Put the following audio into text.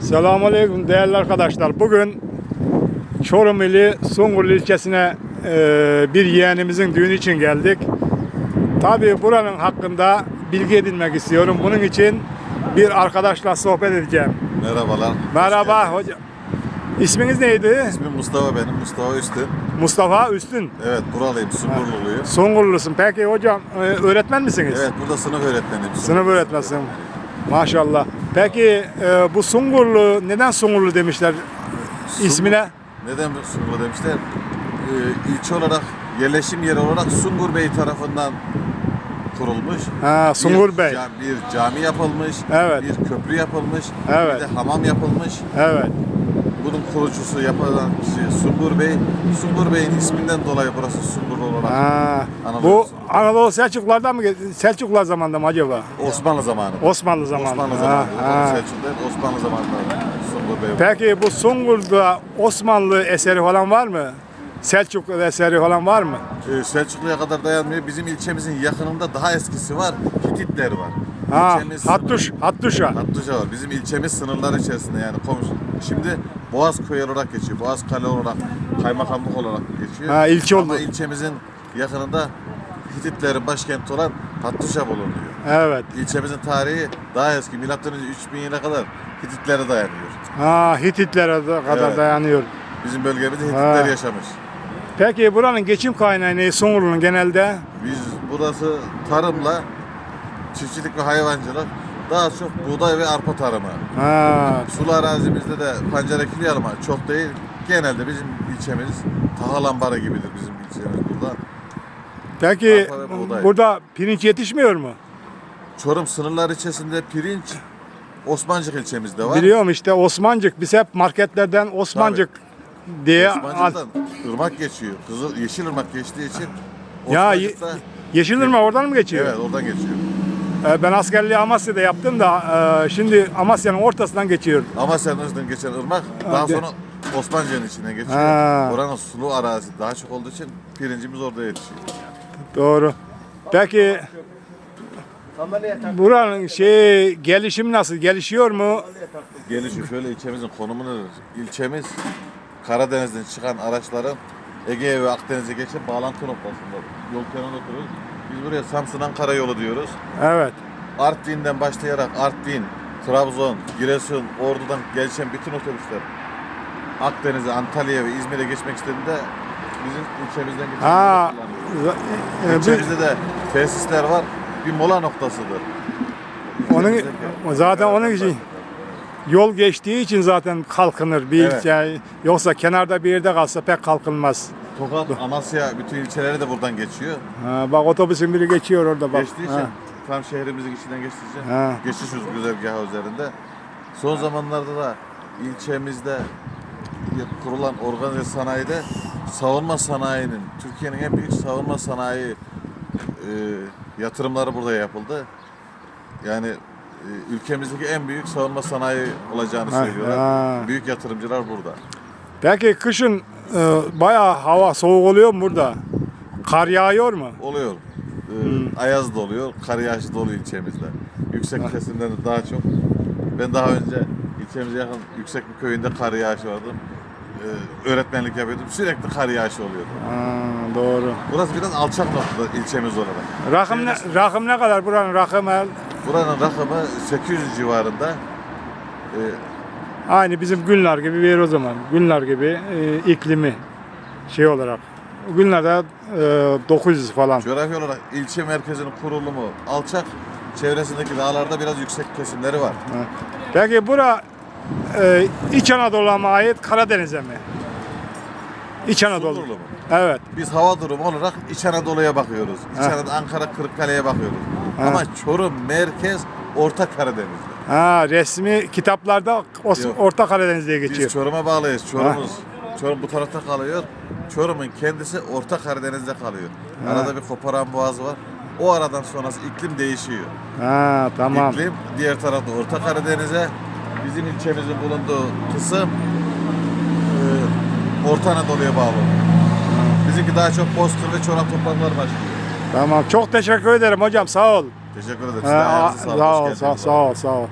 Selamünaleyküm değerli arkadaşlar. Bugün Çorum ili Sungurlu ilçesine e, bir yeğenimizin düğünü için geldik. Tabii buranın hakkında bilgi edinmek istiyorum. Bunun için bir arkadaşla sohbet edeceğim. Merhabalar. Merhaba hocam. İsminiz neydi? İsmim Mustafa benim. Mustafa Üstün. Mustafa Üstün. Evet buralıyım. Sungurluluyum. Sungurlusun. Peki hocam e, öğretmen misiniz? Evet burada sınıf öğretmeniyim. Sınıf öğretmenisin. Maşallah. Peki e, bu Sungurlu neden Sungurlu demişler ismine? Neden Sungur demişler? Ee, ilçe olarak yerleşim yeri olarak Sungur Bey tarafından kurulmuş. Ha, Sungur bir, Bey. ca- bir cami yapılmış. Evet. Bir köprü yapılmış. Evet. Bir de hamam yapılmış. Evet. Bunun kurucusu yapılan kişi Sungur Bey. Sungur Bey'in isminden dolayı burası Sungur olarak. Ha, bu. Anadolu Selçuklulardan mı? gel- Selçuklular zamanında mı acaba? Osmanlı zamanı. Osmanlı zamanında. Osmanlı zamanı. ha. Selçuklu Osmanlı zamanında Sungur Bey. Peki bu Sungur'da Osmanlı eseri falan var mı? Selçuklu eseri falan var mı? Ee, Selçuklu'ya kadar dayanmıyor. Bizim ilçemizin yakınında daha eskisi var. Hititler var. Ha, İlçemiz Hattuş, Hattuşa. Hattuşa var. Bizim ilçemiz sınırları içerisinde yani komşu. Şimdi Boğaz Köyü olarak geçiyor. Boğaz Kale olarak, kaymakamlık olarak geçiyor. Ha, ilçe Ama oldu. ilçemizin yakınında Hititlerin başkenti olan Hattuşa bulunuyor. Evet. İlçemizin tarihi daha eski. Milattan önce 3000 yıla kadar Hititlere dayanıyor. Ha, Hititlere de kadar Evet. dayanıyor. Bizim bölgemizde Hititler Ha. yaşamış. Peki buranın geçim kaynağı ne? Sungurlu'nun genelde? Biz burası tarımla çiftçilik ve hayvancılık daha çok buğday ve arpa tarımı. Ha, Sulu arazimizde de pancar ekiliyor ama çok değil. Genelde bizim ilçemiz tahıl ambarı gibidir bizim ilçemiz burada. peki Arpa ve buğday. burada pirinç yetişmiyor mu? Çorum sınırları içerisinde pirinç Osmancık ilçemizde var. Biliyorum işte Osmancık. Biz hep marketlerden Osmancık diye al- Osmancık'tan ırmak geçiyor. Kızıl yeşil ırmak geçtiği için Ya ye- Osmancık'ta Yeşilırmak oradan mı geçiyor? evet oradan geçiyor. Ee, Ben askerliği Amasya'da yaptım da e, şimdi Amasya'nın ortasından geçiyor. Amasya'nın üstünden geçen ırmak daha sonra Osmancık'ın içinden geçiyor. Ha. Oranın sulu arazi daha çok olduğu için pirincimiz orada yetişiyor. Doğru. Peki buranın şey gelişim nasıl? Gelişiyor mu? Gelişiyor şöyle ilçemizin konumunu ilçemiz Karadeniz'den çıkan araçların Ege ve Akdeniz'e geçip bağlantı noktasında yol kenarında oturuyoruz. Biz buraya Samsun Ankara yolu diyoruz. Evet. Artvin'den başlayarak Artvin, Trabzon, Giresun, Ordu'dan gelişen bütün otobüsler Akdeniz'e, Antalya'ya ve İzmir'e geçmek istediğinde bizim ilçemizden geçen Ha, kullanıyoruz. e, bir- İlçemizde de tesisler var. Bir mola noktasıdır. onun İlçemizdeki- zaten onun için yol geçtiği için zaten kalkınır bir Evet. ilçe. Yoksa kenarda bir yerde kalsa pek kalkılmaz. Tokat, Amasya bütün ilçeleri de buradan geçiyor. Ha, bak otobüsün biri geçiyor orada bak. Geçtiği için Ha. tam şehrimizin içinden geçtiği için Ha. geçiş güzergahı üzerinde. Son zamanlarda da ilçemizde kurulan organize sanayide savunma sanayinin, Türkiye'nin en büyük savunma sanayi e, yatırımları burada yapıldı. Yani e, ülkemizdeki en büyük savunma sanayi olacağını Ha, söylüyorlar. ha. Büyük yatırımcılar burada. Peki kışın e, bayağı hava soğuk oluyor mu burada? Kar yağıyor mu? Oluyor. Ee, Ayaz da oluyor, kar yağışı da oluyor ilçemizde. Yüksek kesimden de daha çok. Ben daha önce ilçemize yakın yüksek bir köyünde kar yağışı vardı. Ee, öğretmenlik yapıyordum. Sürekli kar yağışı oluyordu. Ha, doğru. Burası biraz alçak nokta ilçemiz olarak. Rakım ne, rakım ne kadar buranın rakımı? Buranın rakımı 800 civarında. Ee, Aynı bizim Günler gibi bir yer o zaman. Günler gibi e, iklimi şey olarak. Günlerde e, 900 falan. coğrafi olarak ilçe merkezinin kurulumu alçak. Çevresindeki dağlarda biraz yüksek kesimleri var. Ha. Peki bura e, İç Anadolu'ya mı ait Karadeniz'e mi? İç Anadolu. Sungurlu mu? Evet. Biz hava durumu olarak İç Anadolu'ya bakıyoruz. İç. Anadolu, Ankara, Kırıkkale'ye bakıyoruz. Ha. Ama Çorum merkez Orta Karadeniz'de. Ha, resmi kitaplarda Os- Yok. Orta Karadeniz diye Biz geçiyor. Çorum'a bağlıyız. Çorum'uz. Çorum bu tarafta kalıyor. Çorum'un kendisi Orta Karadeniz'de kalıyor. Arada bir koparan boğazı var. O aradan sonrası iklim değişiyor. Ha, tamam. İklim diğer tarafta Orta Karadeniz'e bizim ilçemizin bulunduğu kısım e, Orta Anadolu'ya bağlı. Bizimki daha çok bozkır ve çorak topraklar başlıyor. Tamam. Çok teşekkür ederim hocam. Sağ ol. Teşekkür ederim. Size ayağınıza sağlık. sağ Hoş ol, geldiniz. sağ, sağ ol, sağ ol.